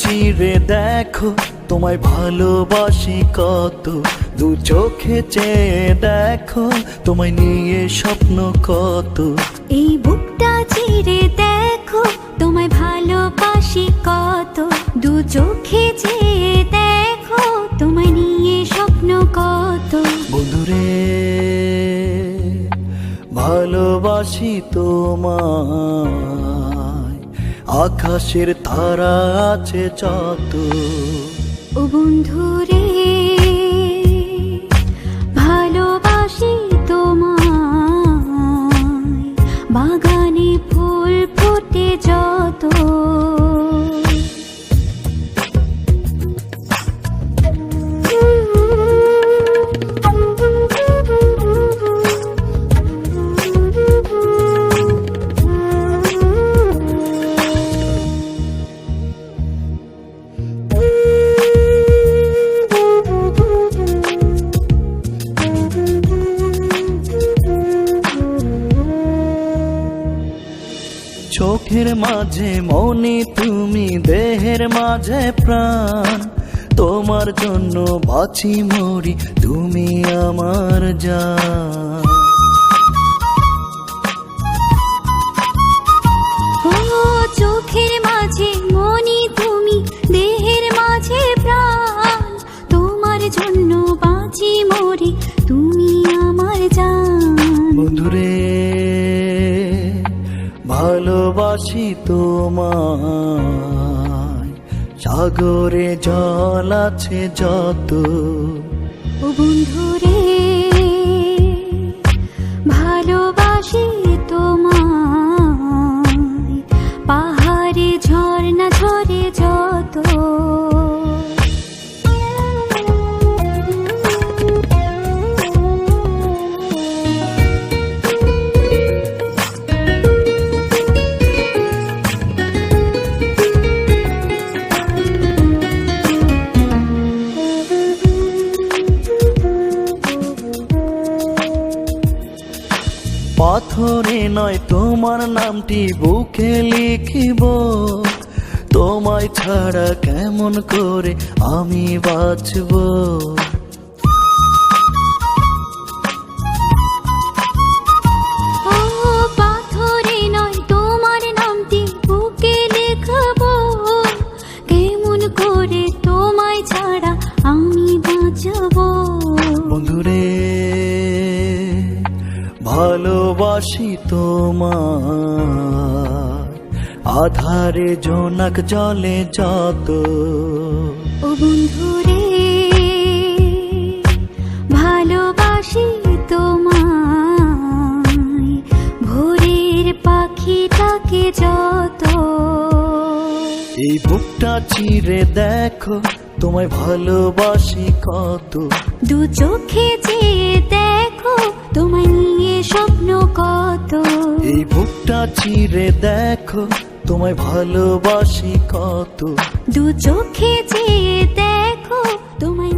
চিরে দেখো তোমায় ভালোবাসি কত। দু চোখে চেয়ে দেখো তোমায় নিয়ে স্বপ্ন কত। এই বুকটা চিরে দেখো তোমায় ভালোবাসি কত। দু চোখে চেয়ে দেখো তোমায় নিয়ে স্বপ্ন কত। বন্ধুরে ভালোবাসি তোমায়। আকাশের তারা আছে যত। ও ভালোবাসি চোখের মাঝে মনে তুমি দেহের মাঝে প্রাণ। তোমার জন্য বাঁচি মরি তুমি আমার জান। ও চোখের মাঝে মনি তুমি দেহের মাঝে প্রাণ। তোমার জন্য বাঁচি মরি তুমি আমার জান। বন্ধুরে ভালোবাসি তোমায়। সাগরে জল আছে যত। বন্ধুরে ভালোবাসি তোমায়। পাহাড়ে ঝর্ণা ঝরে যত। পাথরে নয় তোমার নামটি বুকে লিখিব। তোমায় ছাড়া কেমন করে আমি বাঁচব? পাথরে নয় তোমার নামটি বুকে লেখাবো। কেমন করে তোমায় ছাড়া আমি বাঁচবো? বন্ধুরে ভালোবাসি তোমার। আধারে জোনাক জলে যত। ও বন্ধু রে ভালোবাসি তোমায়। ভোরের পাখিটাকে যত। এই বুকটা চিরে দেখো তোমায় ভালোবাসি কত। দু চোখে চেয়ে এই ভুকটা চিরে দেখো তোমায় ভালোবাসি কত। দু চোখে চেয়ে দেখো তোমায়